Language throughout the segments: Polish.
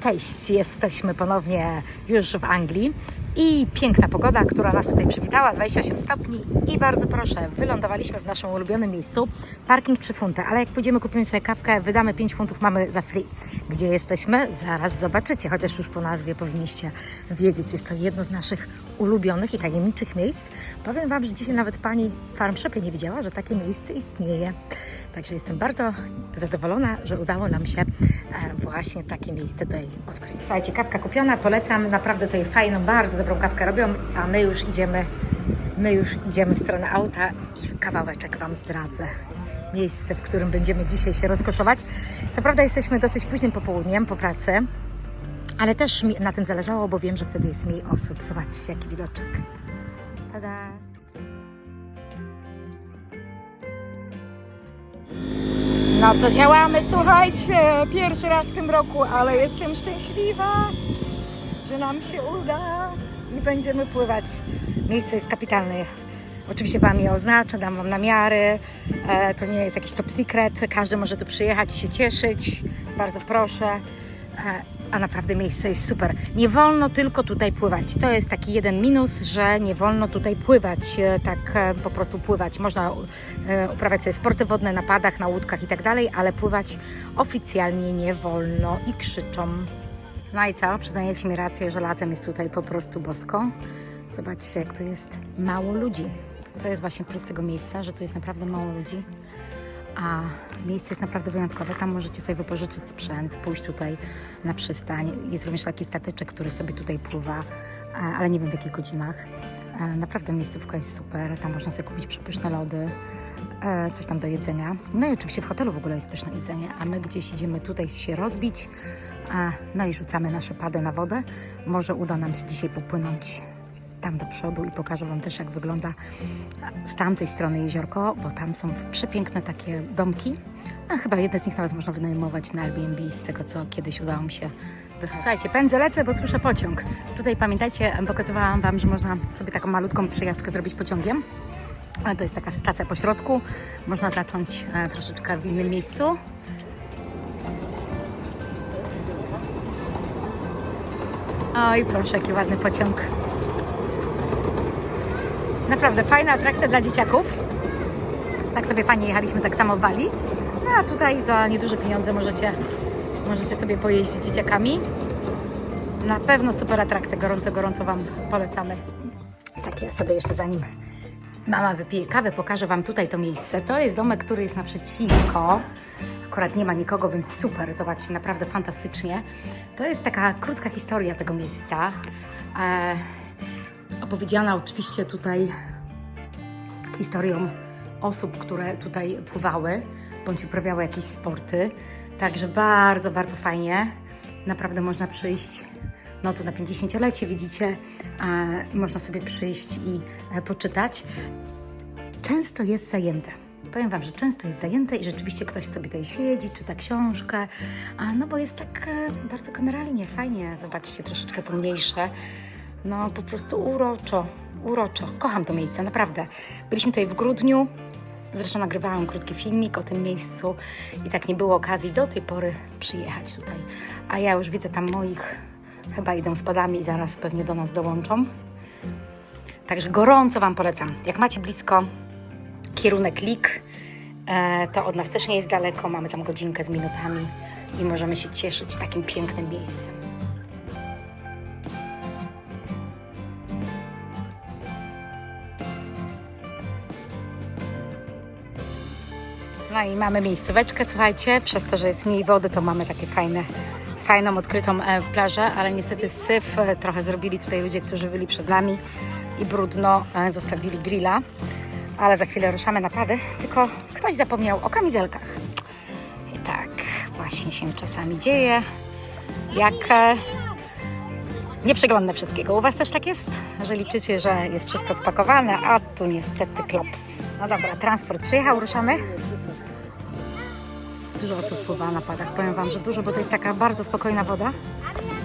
Cześć, jesteśmy ponownie już w Anglii i piękna pogoda, która nas tutaj przywitała, 28 stopni i bardzo proszę, wylądowaliśmy w naszym ulubionym miejscu, parking 3 funty, ale jak pójdziemy, kupimy sobie kawkę, wydamy 5 funtów, mamy za free. Gdzie jesteśmy? Zaraz zobaczycie, chociaż już po nazwie powinniście wiedzieć, jest to jedno z naszych ulubionych i tajemniczych miejsc. Powiem Wam, że dzisiaj nawet Pani Farm Shopie nie wiedziała, że takie miejsce istnieje. Także jestem bardzo zadowolona, że udało nam się e, właśnie takie miejsce tutaj odkryć. Słuchajcie, kawka kupiona, polecam. Naprawdę tutaj fajną, bardzo dobrą kawkę robią, a my już idziemy, my już idziemy w stronę auta i kawałeczek Wam zdradzę. Miejsce, w którym będziemy dzisiaj się rozkoszować. Co prawda jesteśmy dosyć późnym popołudniem po pracy, ale też mi na tym zależało, bo wiem, że wtedy jest mniej osób. Zobaczcie, jaki widoczek. Tada! No to działamy, słuchajcie, pierwszy raz w tym roku, ale jestem szczęśliwa, że nam się uda i będziemy pływać. Miejsce jest kapitalne. Oczywiście Wam je oznaczę, dam Wam namiary. E, to nie jest jakiś top secret, każdy może tu przyjechać i się cieszyć. Bardzo proszę. E, a naprawdę miejsce jest super. Nie wolno tylko tutaj pływać. To jest taki jeden minus, że nie wolno tutaj pływać, e, tak e, po prostu pływać. Można e, uprawiać sobie sporty wodne na padach, na łódkach i tak dalej, ale pływać oficjalnie nie wolno i krzyczą. No i co? Przyznajecie mi rację, że latem jest tutaj po prostu bosko. Zobaczcie, jak tu jest mało ludzi. To jest właśnie plus tego miejsca, że tu jest naprawdę mało ludzi. A miejsce jest naprawdę wyjątkowe. Tam możecie sobie wypożyczyć sprzęt, pójść tutaj na przystań. Jest również taki statyczek, który sobie tutaj pływa, e, ale nie wiem w jakich godzinach. E, Naprawdę miejscówka jest super. Tam można sobie kupić przepyszne lody, e, coś tam do jedzenia. No i oczywiście w hotelu w ogóle jest pyszne jedzenie, a my gdzieś idziemy tutaj się rozbić. No i rzucamy nasze pady na wodę. Może uda nam się dzisiaj popłynąć tam do przodu i pokażę Wam też, jak wygląda z tamtej strony jeziorko, bo tam są przepiękne takie domki. A chyba jedne z nich nawet można wynajmować na Airbnb z tego, co kiedyś udało mi się wychować. Słuchajcie, pędzę, lecę, bo słyszę pociąg. Tutaj pamiętajcie, pokazywałam Wam, że można sobie taką malutką przejażdżkę zrobić pociągiem. To jest taka stacja po środku. Można zacząć e, troszeczkę w innym miejscu. Oj, proszę, jaki ładny pociąg. Naprawdę fajna atrakcja dla dzieciaków. Tak sobie fajnie jechaliśmy tak samo w Bali. No a tutaj za nieduże pieniądze możecie, możecie sobie pojeździć dzieciakami. Na pewno super atrakcja, gorąco, gorąco Wam polecamy. Tak, ja sobie jeszcze zanim mama wypije kawę, pokażę Wam tutaj to miejsce. To jest domek, który jest naprzeciwko. Akurat nie ma nikogo, więc super, zobaczcie, naprawdę fantastycznie. To jest taka krótka historia tego miejsca. Opowiedziana oczywiście tutaj historią osób, które tutaj pływały bądź uprawiały jakieś sporty. Także bardzo, bardzo fajnie. Naprawdę można przyjść, no tu na 50-lecie widzicie, można sobie przyjść i e, poczytać. Często jest zajęte. Powiem Wam, że często jest zajęte i rzeczywiście ktoś sobie tutaj siedzi, czyta książkę, no bo jest tak e, bardzo kameralnie, fajnie, zobaczcie, troszeczkę pomniejsze. No po prostu uroczo, uroczo. Kocham to miejsce, naprawdę. Byliśmy tutaj w grudniu, zresztą nagrywałam krótki filmik o tym miejscu i tak nie było okazji do tej pory przyjechać tutaj. A ja już widzę tam moich, chyba idą spadami i zaraz pewnie do nas dołączą. Także gorąco Wam polecam. Jak macie blisko kierunek Lik, e, to od nas też nie jest daleko, mamy tam godzinkę z minutami i możemy się cieszyć takim pięknym miejscem. No i mamy miejscóweczkę, słuchajcie, przez to, że jest mniej wody, to mamy takie fajne, fajną, odkrytą e, plażę, ale niestety syf e, trochę zrobili tutaj ludzie, którzy byli przed nami i brudno e, zostawili grilla, ale za chwilę ruszamy na pady, tylko ktoś zapomniał o kamizelkach. I tak właśnie się czasami dzieje, jak nie przeglądnę wszystkiego. U Was też tak jest? Że liczycie, że jest wszystko spakowane, a tu niestety klops. No dobra, transport przyjechał, ruszamy. Dużo osób pływa na padach. Powiem Wam, że dużo, bo to jest taka bardzo spokojna woda.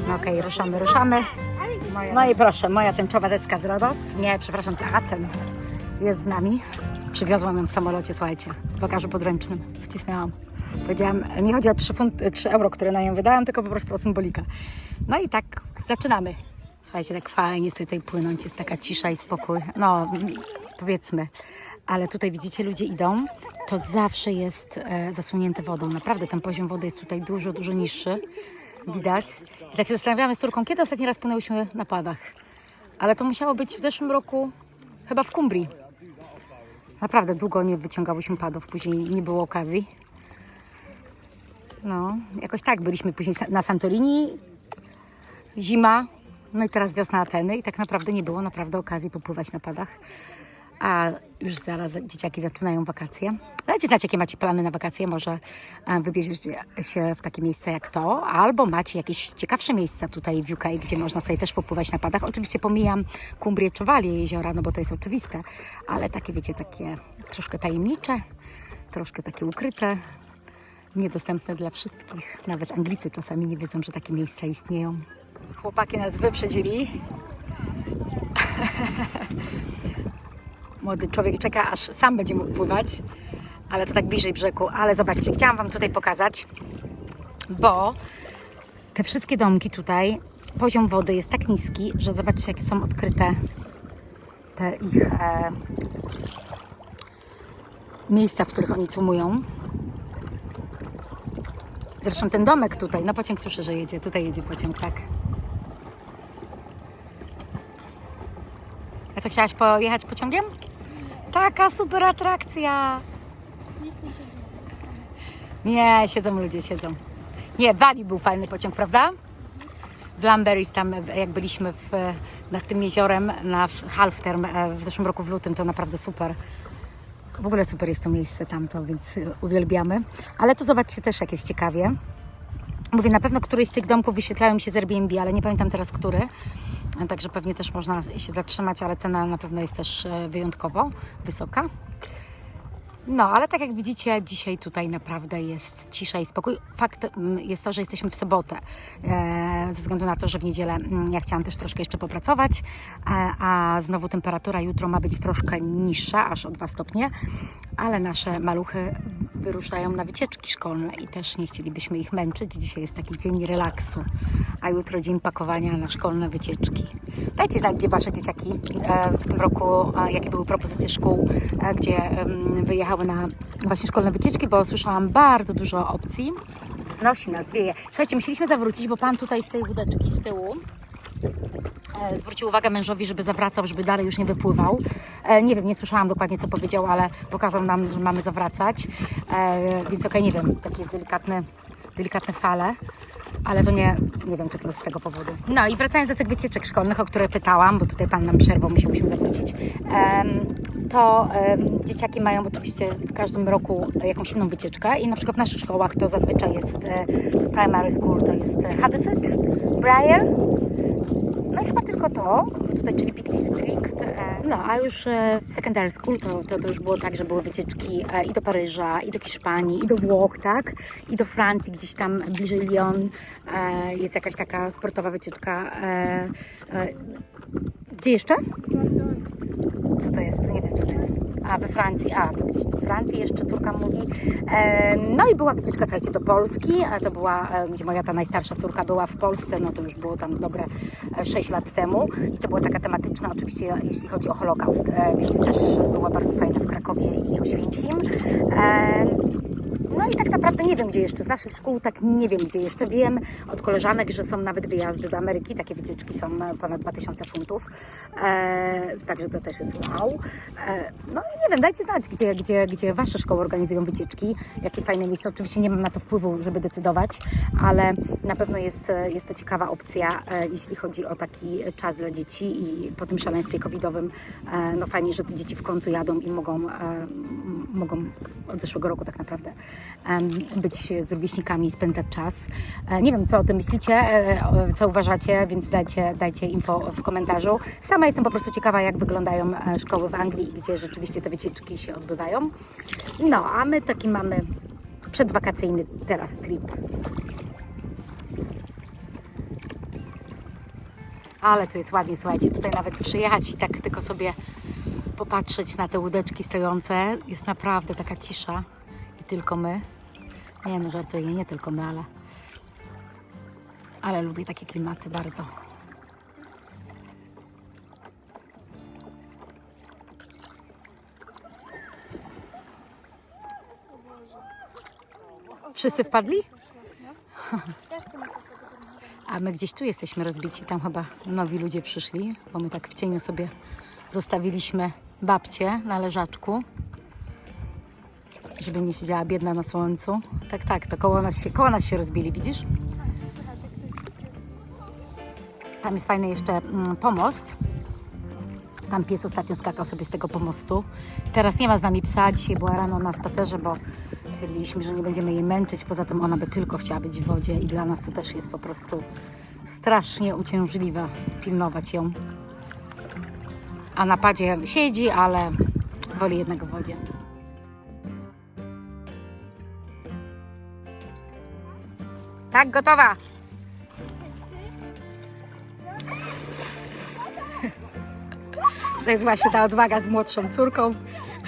No okej, ruszamy, ruszamy. No i proszę, moja tęczowa deska z Rodos. Nie, przepraszam, za ten jest z nami. Przywiozła nam w samolocie, słuchajcie, w bagażu podręcznym. Wcisnęłam. Powiedziałam, nie chodzi o 3, funt, 3 euro, które na nią wydałam, tylko po prostu o symbolika. No i tak zaczynamy. Słuchajcie, tak fajnie sobie tutaj płynąć, jest taka cisza i spokój. No, powiedzmy. Ale tutaj widzicie, ludzie idą, to zawsze jest e, zasłonięte wodą. Naprawdę ten poziom wody jest tutaj dużo, dużo niższy. Widać. I tak się zastanawiamy z córką, kiedy ostatni raz płynęłyśmy na padach. Ale to musiało być w zeszłym roku, chyba w Kumbrii. Naprawdę długo nie wyciągałyśmy padów, później nie było okazji. No, jakoś tak. Byliśmy później na Santorini, zima, no i teraz wiosna Ateny i tak naprawdę nie było naprawdę okazji popływać na padach. A już zaraz dzieciaki zaczynają wakacje. Dajcie znać, jakie macie plany na wakacje. Może wybierzecie się w takie miejsce jak to, albo macie jakieś ciekawsze miejsca tutaj w UK, gdzie można sobie też popływać na padach. Oczywiście pomijam Kumbrię czy jeziora, no bo to jest oczywiste, ale takie, wiecie, takie troszkę tajemnicze, troszkę takie ukryte, niedostępne dla wszystkich. Nawet Anglicy czasami nie wiedzą, że takie miejsca istnieją. Chłopaki nas wyprzedzili. Młody człowiek czeka, aż sam będzie mógł pływać, ale to tak bliżej brzegu. Ale zobaczcie, chciałam Wam tutaj pokazać, bo te wszystkie domki tutaj, poziom wody jest tak niski, że zobaczcie, jakie są odkryte te ich e, miejsca, w których oni cumują. Zresztą ten domek tutaj, no pociąg słyszę, że jedzie, tutaj jedzie pociąg, tak. A co, chciałaś pojechać pociągiem? Taka super atrakcja! Nikt nie siedzi. Nie, siedzą ludzie, siedzą. Nie, Wali był fajny pociąg, prawda? W Lamberys tam, jak byliśmy w, nad tym jeziorem na half term e, w zeszłym roku w lutym, to naprawdę super. W ogóle super jest to miejsce tamto, więc uwielbiamy. Ale tu zobaczcie też jakieś ciekawie. Mówię, na pewno któryś z tych domków wyświetlają się z Airbnb, ale nie pamiętam teraz który. Także pewnie też można się zatrzymać, ale cena na pewno jest też e, wyjątkowo wysoka. No, ale tak jak widzicie, dzisiaj tutaj naprawdę jest cisza i spokój. Fakt mm, jest to, że jesteśmy w sobotę, e, ze względu na to, że w niedzielę mm, ja chciałam też troszkę jeszcze popracować, e, a znowu temperatura jutro ma być troszkę niższa, aż o 2 stopnie, ale nasze maluchy wyruszają na wycieczki szkolne i też nie chcielibyśmy ich męczyć. Dzisiaj jest taki dzień relaksu, a jutro dzień pakowania na szkolne wycieczki. Dajcie znać, gdzie Wasze dzieciaki e, w tym roku, jakie były propozycje szkół, gdzie em, na właśnie szkolne wycieczki, bo słyszałam bardzo dużo opcji. Znosi nas, wieje. Słuchajcie, musieliśmy zawrócić, bo Pan tutaj z tej łódeczki z tyłu e, zwrócił uwagę mężowi, żeby zawracał, żeby dalej już nie wypływał. E, nie wiem, nie słyszałam dokładnie, co powiedział, ale pokazał nam, że mamy zawracać. E, więc okej, nie wiem, takie jest delikatne, delikatne fale. Ale to nie, nie wiem, czy to jest z tego powodu. No i wracając do tych wycieczek szkolnych, o które pytałam, bo tutaj Pan nam przerwał, musieliśmy zawrócić, to dzieciaki mają oczywiście w każdym roku jakąś inną wycieczkę i na przykład w naszych szkołach to zazwyczaj jest e, w primary school to jest e, Haddisage, Briar, no i chyba tylko to, tutaj, czyli Peak District. e, No, a już e, w secondary school to, to, to już było tak, że były wycieczki e, i do Paryża, i do Hiszpanii, i do Włoch, tak? I do Francji, gdzieś tam bliżej Lyon jest jakaś taka sportowa wycieczka. Gdzie jeszcze? Co to jest? To nie wiem, co to jest. A, we Francji. A, to gdzieś do Francji jeszcze córka mówi. E, no i była wycieczka, słuchajcie, do Polski. To była, e, gdzie moja ta najstarsza córka była w Polsce, no to już było tam dobre e, 6 lat temu. I to była taka tematyczna, oczywiście, jeśli chodzi o Holokaust, e, więc też była bardzo fajna w Krakowie i Oświęcim. No i tak naprawdę nie wiem, gdzie jeszcze. Z naszych szkół tak nie wiem, gdzie jeszcze. Wiem od koleżanek, że są nawet wyjazdy do Ameryki. Takie wycieczki są e, ponad 2000 funtów. E, także to też jest wow. E, no nie wiem, dajcie znać, gdzie, gdzie, gdzie Wasze szkoły organizują wycieczki. Jakie fajne miejsca. Oczywiście nie mam na to wpływu, żeby decydować, ale na pewno jest, e, jest to ciekawa opcja, e, jeśli chodzi o taki czas dla dzieci i po tym szaleństwie covidowym. E, no fajnie, że te dzieci w końcu jadą i mogą, e, mogą od zeszłego roku tak naprawdę być z rówieśnikami, spędzać czas. E, Nie wiem, co o tym myślicie, e, co uważacie, więc dajcie, dajcie info w komentarzu. Sama jestem po prostu ciekawa, jak wyglądają e, szkoły w Anglii i gdzie rzeczywiście te wycieczki się odbywają. No, a my taki mamy przedwakacyjny teraz trip. Ale tu jest ładnie, słuchajcie, tutaj nawet przyjechać i tak tylko sobie popatrzeć na te łódeczki stojące. Jest naprawdę taka cisza i tylko my. Nie no, żartuję, nie tylko my, ale, ale lubię takie klimaty bardzo. Wszyscy wpadli? A my gdzieś tu jesteśmy rozbici. Tam chyba nowi ludzie przyszli, bo my tak w cieniu sobie zostawiliśmy babcię na leżaczku, żeby nie siedziała biedna na słońcu. Tak, tak, to koło nas się, koło nas się rozbili, widzisz? Tam jest fajny jeszcze mm, pomost. Tam pies ostatnio skakał sobie z tego pomostu. Teraz nie ma z nami psa. Dzisiaj była rano na spacerze, bo stwierdziliśmy, że nie będziemy jej męczyć. Poza tym ona by tylko chciała być w wodzie i dla nas to też jest po prostu strasznie uciążliwe pilnować ją. A na padzie siedzi, ale woli jednak w wodzie. Tak, gotowa. To jest właśnie ta odwaga z młodszą córką.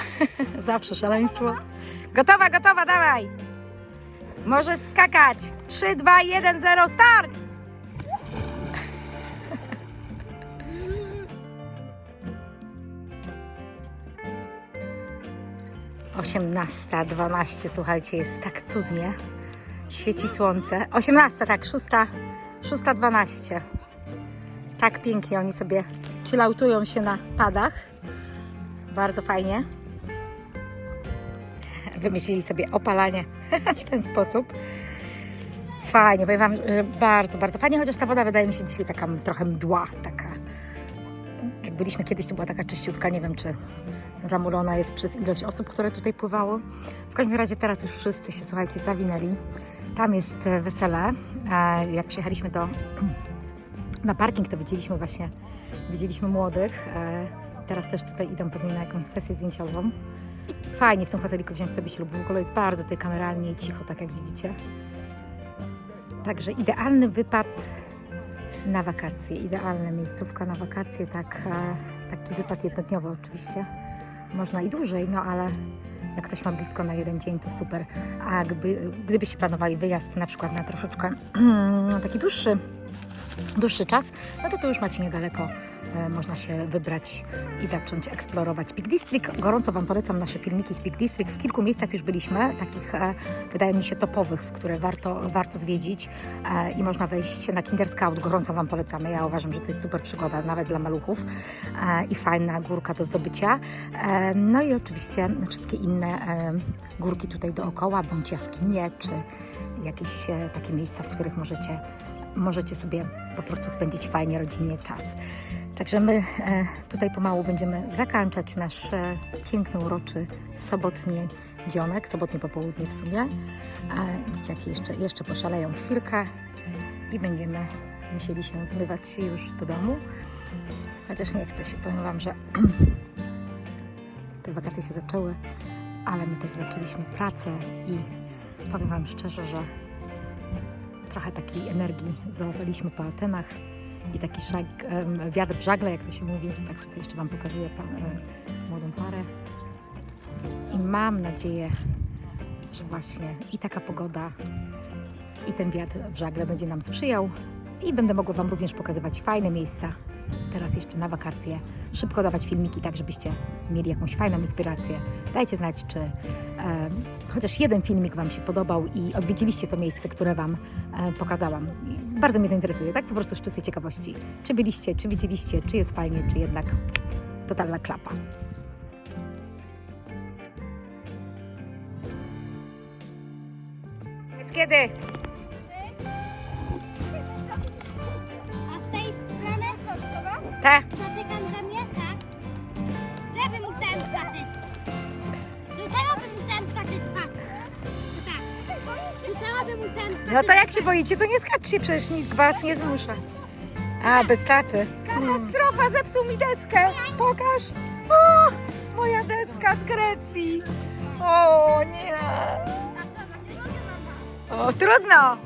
Zawsze szaleństwo. Gotowa, gotowa, dawaj. Możesz skakać. 3, 2, 1, 0, start! Osiemnasta, dwanaście, słuchajcie, jest tak cudnie. Świeci słońce. Osiemnasta, tak, szósta, szósta, dwanaście. Tak pięknie oni sobie chillautują się na padach. Bardzo fajnie. Wymyślili sobie opalanie w ten sposób. Fajnie, powiem Wam, bardzo, bardzo fajnie, chociaż ta woda wydaje mi się dzisiaj taka trochę mdła, taka. Byliśmy kiedyś, to była taka czyściutka, nie wiem czy zamulona jest przez ilość osób, które tutaj pływało. W każdym razie teraz już wszyscy się, słuchajcie, zawinęli. Tam jest e, wesele. E, Jak przyjechaliśmy do, na parking, to widzieliśmy właśnie, widzieliśmy młodych. E, Teraz też tutaj idą pewnie na jakąś sesję zdjęciową. Fajnie w tym hoteliku wziąć sobie ślub. W ogóle jest bardzo tutaj kameralnie i cicho, tak jak widzicie. Także idealny wypad na wakacje. Idealna miejscówka na wakacje. Tak, e, taki wypad jednodniowy oczywiście. Można i dłużej, no ale jak ktoś ma blisko na jeden dzień, to super. A gdyby, gdybyście planowali wyjazd na przykład na troszeczkę taki dłuższy, dłuższy czas, no to tu już macie niedaleko. E, można się wybrać i zacząć eksplorować Peak District. Gorąco Wam polecam nasze filmiki z Peak District. W kilku miejscach już byliśmy, takich e, wydaje mi się topowych, w które warto, warto zwiedzić e, i można wejść na Kinder Scout. Gorąco Wam polecamy. Ja uważam, że to jest super przygoda, nawet dla maluchów e, i fajna górka do zdobycia. E, no i oczywiście wszystkie inne e, górki tutaj dookoła, bądź jaskinie, czy jakieś e, takie miejsca, w których możecie możecie sobie po prostu spędzić fajnie, rodzinnie czas. Także my e, tutaj pomału będziemy zakończać nasz e, piękny, uroczy sobotni dzionek, sobotnie popołudnie w sumie. A dzieciaki jeszcze, jeszcze poszaleją chwilkę i będziemy musieli się zmywać już do domu. Chociaż nie chcę się, powiem Wam, że te wakacje się zaczęły, ale my też zaczęliśmy pracę i powiem Wam szczerze, że trochę takiej energii załapaliśmy po Atenach i taki szag, wiatr w żagle, jak to się mówi. Także to jeszcze Wam pokazuję pa, e, młodą parę. I mam nadzieję, że właśnie i taka pogoda, i ten wiatr w żagle będzie nam sprzyjał i będę mogła Wam również pokazywać fajne miejsca. Teraz jeszcze na wakacje. Szybko dawać filmiki, tak żebyście mieli jakąś fajną inspirację. Dajcie znać, czy e, chociaż jeden filmik Wam się podobał i odwiedziliście to miejsce, które Wam e, pokazałam. Bardzo mnie to interesuje, tak po prostu z czystej ciekawości. Czy byliście, czy widzieliście, czy jest fajnie, czy jednak totalna klapa. Więc kiedy? A w tej stronie Te? No to jak się boicie, to nie skaczcie, przecież nikt was nie zmusza. A, bez taty. Katastrofa, zepsuł mi deskę. Pokaż. O, moja deska z Grecji. O nie. O, trudno.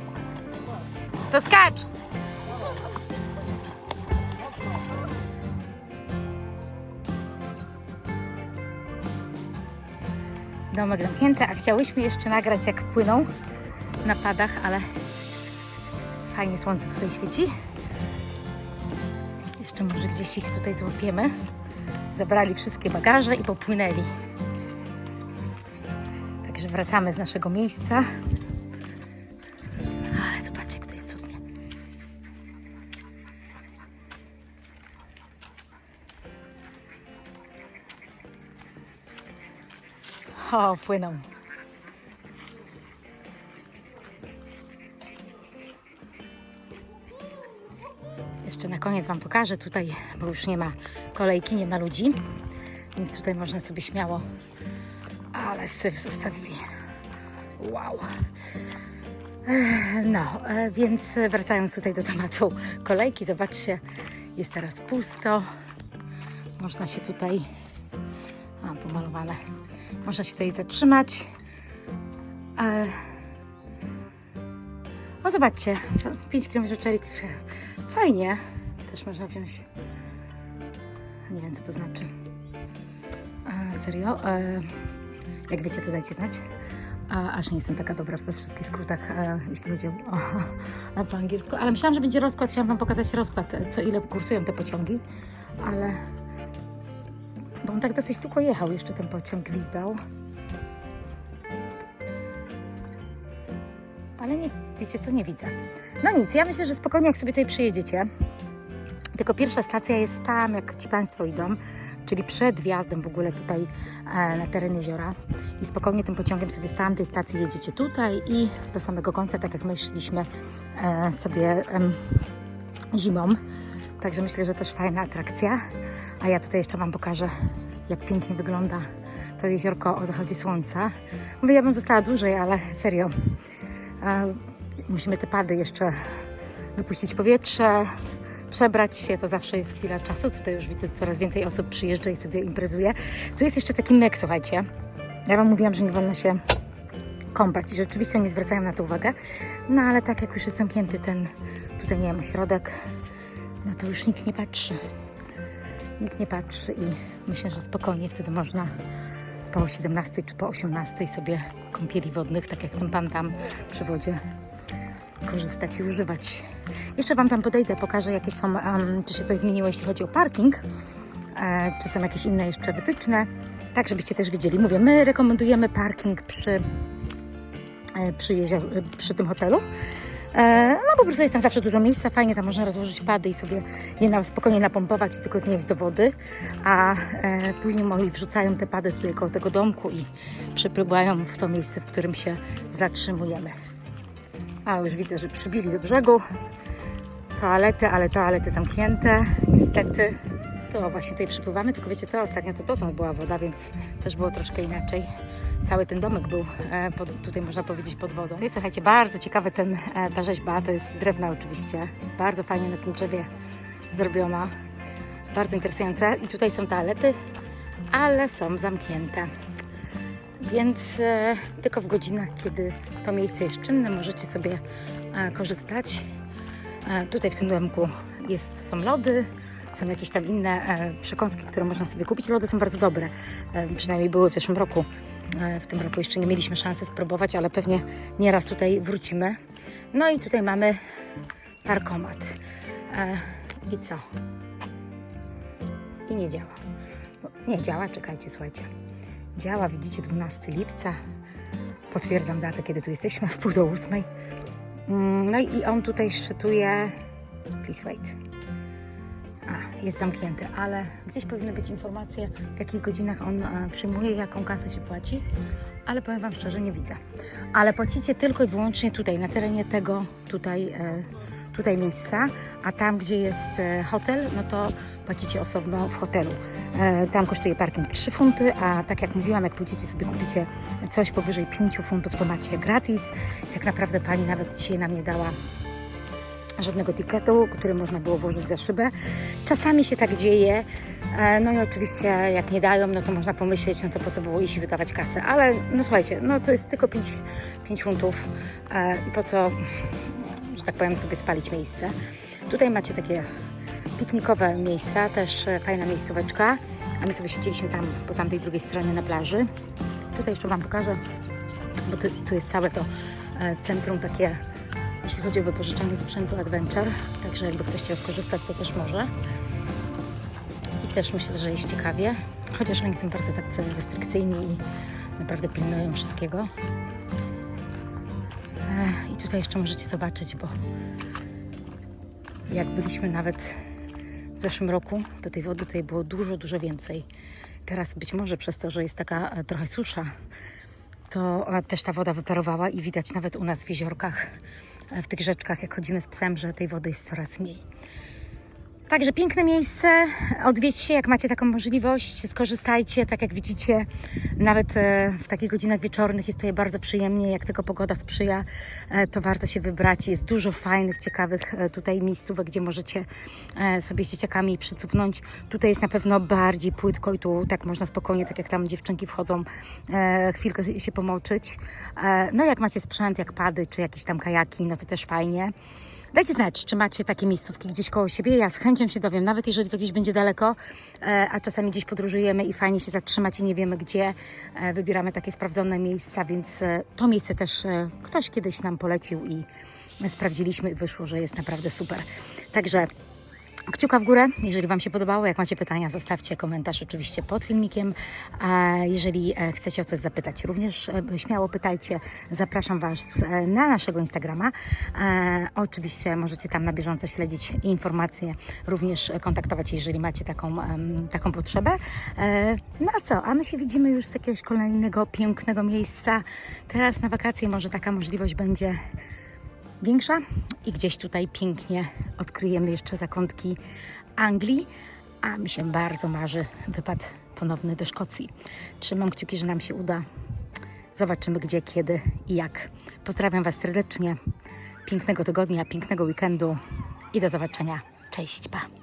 To skacz. domek zamknięty, a chciałyśmy jeszcze nagrać jak płyną na padach, ale fajnie słońce tutaj świeci. Jeszcze może gdzieś ich tutaj złapiemy. Zabrali wszystkie bagaże i popłynęli. Także wracamy z naszego miejsca. Ale zobaczcie, jak to jest cudnie. O, płyną. Koniec Wam pokażę tutaj, bo już nie ma kolejki, nie ma ludzi, więc tutaj można sobie śmiało. Ale syf zostawili. Wow. No, e, więc wracając tutaj do tematu kolejki, zobaczcie, jest teraz pusto. Można się tutaj. A, pomalowane. Można się tutaj zatrzymać. E, O, zobaczcie, 5 km cztery Fajnie. Też można wziąć. Nie wiem, co to znaczy. E, serio? Jak wiecie, to dajcie znać. A, aż nie jestem taka dobra we wszystkich skrótach, jeśli chodzi o, o, po angielsku. Ale myślałam, że będzie rozkład. Chciałam Wam pokazać rozkład, co ile kursują te pociągi. Ale... Bo on tak dosyć długo jechał, jeszcze ten pociąg gwizdał. Ale nie, wiecie co, nie widzę. No nic, ja myślę, że spokojnie jak sobie tutaj przyjedziecie. Tylko pierwsza stacja jest tam, jak ci Państwo idą, czyli przed wjazdem w ogóle tutaj e, na teren jeziora. I spokojnie tym pociągiem sobie z tamtej stacji jedziecie tutaj i do samego końca, tak jak my szliśmy e, sobie em, zimą. Także myślę, że też fajna atrakcja. A ja tutaj jeszcze Wam pokażę, jak pięknie wygląda to jeziorko o zachodzie słońca. Mówię, ja bym została dłużej, ale serio. E, musimy te pady jeszcze wypuścić powietrze, przebrać się, to zawsze jest chwila czasu. Tutaj już widzę, coraz więcej osób przyjeżdża i sobie imprezuje. Tu jest jeszcze taki myk, słuchajcie. Ja Wam mówiłam, że nie wolno się kąpać i rzeczywiście nie zwracają na to uwagę. No ale tak jak już jest zamknięty ten, tutaj nie wiem, ośrodek, no to już nikt nie patrzy. Nikt nie patrzy i myślę, że spokojnie wtedy można po 17 czy po 18 sobie kąpieli wodnych, tak jak ten pan tam przy wodzie korzystać i używać. Jeszcze Wam tam podejdę, pokażę jakie są, em, czy się coś zmieniło, jeśli chodzi o parking, e, czy są jakieś inne jeszcze wytyczne, tak żebyście też wiedzieli. Mówię, my rekomendujemy parking przy, e, przy, jezior, przy tym hotelu. E, no po prostu jest tam zawsze dużo miejsca, fajnie tam można rozłożyć pady i sobie je na, spokojnie napompować i tylko znieść do wody, a e, później moi wrzucają te pady tutaj koło tego domku i przypływają w to miejsce, w którym się zatrzymujemy. A już widzę, że przybili do brzegu. Toalety, ale toalety zamknięte, niestety. To właśnie tutaj przypływamy, tylko wiecie co, ostatnio to dotąd była woda, więc też było troszkę inaczej. Cały ten domek był e, pod, tutaj można powiedzieć pod wodą. To jest słuchajcie, bardzo ciekawy ten, e, ta rzeźba, to jest drewna oczywiście. Bardzo fajnie na tym drzewie zrobiona. Bardzo interesujące. I tutaj są toalety, ale są zamknięte. Więc e, tylko w godzinach, kiedy to miejsce jest czynne, możecie sobie e, korzystać. E, tutaj w tym domku jest, są lody, są jakieś tam inne e, przekąski, które można sobie kupić. Lody są bardzo dobre, e, przynajmniej były w zeszłym roku. W tym roku jeszcze nie mieliśmy szansy spróbować, ale pewnie nieraz tutaj wrócimy. No i tutaj mamy parkomat. I co? I nie działa. No, nie działa, czekajcie, słuchajcie. Działa, widzicie, 12 lipca. Potwierdzam datę, kiedy tu jesteśmy, w pół do ósmej. Mm, No i on tutaj szczytuje. Please wait. A, jest zamknięty, ale gdzieś powinny być informacje, w jakich godzinach on e, przyjmuje, jaką kasę się płaci, ale powiem Wam szczerze, nie widzę. Ale płacicie tylko i wyłącznie tutaj, na terenie tego tutaj, e, tutaj miejsca, a tam, gdzie jest e, hotel, no to płacicie osobno w hotelu. E, tam kosztuje parking 3 funty, a tak jak mówiłam, jak pójdziecie sobie kupicie coś powyżej 5 funtów, to macie gratis. Tak naprawdę Pani nawet dzisiaj nam nie dała żadnego tiketu, który można było włożyć za szybę. Czasami się tak dzieje. E, No i oczywiście jak nie dają, no to można pomyśleć, no to po co było iść i wydawać kasę. Ale no słuchajcie, no to jest tylko 5, 5 funtów i po co, tak powiem, sobie spalić miejsce. Tutaj macie takie piknikowe miejsca, też fajna miejscóweczka. A my sobie siedzieliśmy tam po tamtej drugiej stronie na plaży. tutaj jeszcze Wam pokażę, bo tu, tu jest całe to e, centrum takie, jeśli chodzi o wypożyczanie sprzętu Adventure, także jakby ktoś chciał skorzystać, to też może. I też myślę, że jest ciekawie, chociaż oni są bardzo tak restrykcyjni i naprawdę pilnują wszystkiego. I tutaj jeszcze możecie zobaczyć, bo jak byliśmy nawet w zeszłym roku, to tej wody tutaj było dużo, dużo więcej. Teraz być może przez to, że jest taka e, trochę susza, to e, też ta woda wyparowała i widać nawet u nas w jeziorkach, e, w tych rzeczkach, jak chodzimy z psem, że tej wody jest coraz mniej. Także piękne miejsce, odwiedźcie jak macie taką możliwość, skorzystajcie, tak jak widzicie, nawet e, w takich godzinach wieczornych jest tutaj bardzo przyjemnie, jak tylko pogoda sprzyja, e, to warto się wybrać. Jest dużo fajnych, ciekawych e, tutaj miejscówek, gdzie możecie sobie z dzieciakami przycupnąć. Tutaj jest na pewno bardziej płytko i tu tak można spokojnie, tak jak tam dziewczynki wchodzą, chwilkę się pomoczyć. No jak macie sprzęt, jak pady, czy jakieś tam kajaki, no to też fajnie. Dajcie znać, czy macie takie miejscówki gdzieś koło siebie. Ja z chęcią się dowiem, nawet jeżeli to gdzieś będzie daleko, e, a czasami gdzieś podróżujemy i fajnie się zatrzymać i nie wiemy gdzie. E, Wybieramy takie sprawdzone miejsca, więc e, to miejsce też ktoś kiedyś nam polecił i my sprawdziliśmy i wyszło, że jest naprawdę super. Także Kciuka w górę, jeżeli Wam się podobało. Jak macie pytania, zostawcie komentarz oczywiście pod filmikiem. Jeżeli e, chcecie o coś zapytać, również e, śmiało pytajcie. Zapraszam Was e, na naszego Instagrama. Oczywiście możecie tam na bieżąco śledzić informacje, również kontaktować, jeżeli macie taką, taką potrzebę. No a co? A my się widzimy już z jakiegoś kolejnego pięknego miejsca. Teraz na wakacje może taka możliwość będzie większa i gdzieś tutaj pięknie odkryjemy jeszcze zakątki Anglii, a mi się bardzo marzy wypad ponowny do Szkocji. Trzymam kciuki, że nam się uda. Zobaczymy gdzie, kiedy i jak. Pozdrawiam Was serdecznie. Pięknego tygodnia, pięknego weekendu i do zobaczenia. Cześć, pa!